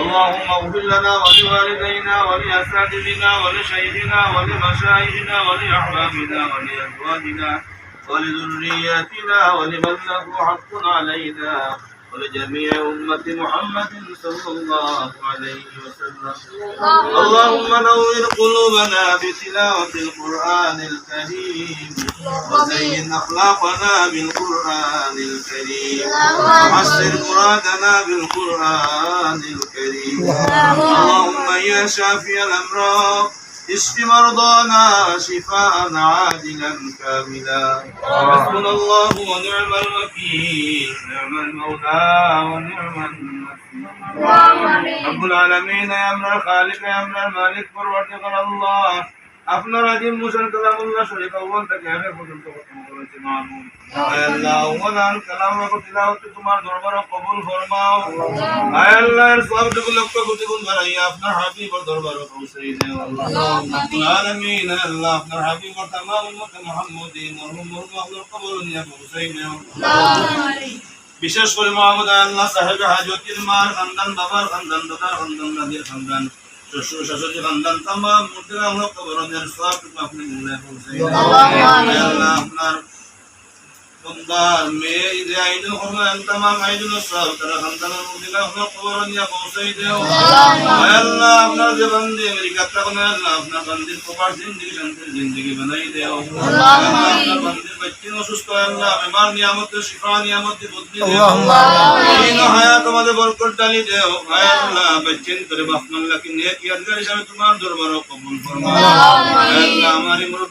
اللهم اغفر لنا ولوالدينا ولأساتذتنا ولشيخنا ولمشايخنا ولأحبابنا ولأزواجنا ولذرياتنا ولمن له حق علينا. ولجميع أمة محمد صلى الله عليه وسلم. اللهم نور قلوبنا بتلاوة القرآن الكريم وزين أخلاقنا بالقرآن الكريم وحسن مرادنا بالقرآن الكريم. اللهم يا شافي الأمراض اشف مرضانا شفاء عادلا كاملا. حسبنا الله ونعم الوكيل نعم المولى ونعم النصير رب العالمين يا أمر الخالق يا أمر المالك والوتقر الله. আপনার বিশেষ করে মোহাম্মদ আল্লাহ, সাহেব হাজির মার খানদান, বাবার খানদান, দাদার খানদান নাদির খানদান। শ্বশুর খানদান তামাম মুর্দিরা আমরা কবরনের সব আপনি মিলে دار میں دعائیں ہوں ان تمام عیدن صاحب تر حمدن مدلا ہم قبر یا پہنچے دے اللہ اپنا جبن دے میری کتا کو اللہ اپنا بندے کو پاس زندگی شانتی زندگی بنائی دے اللہ اپنا بندے بچے نو سست اللہ بیمار نعمت شفا نعمت بدلی دے اللہ دین حیات مدد برکت ڈالی دے اے اللہ بچے تیرے بخت من لکن نیک یادگار شامل تمہار دربار قبول فرما اللہ ہماری مرد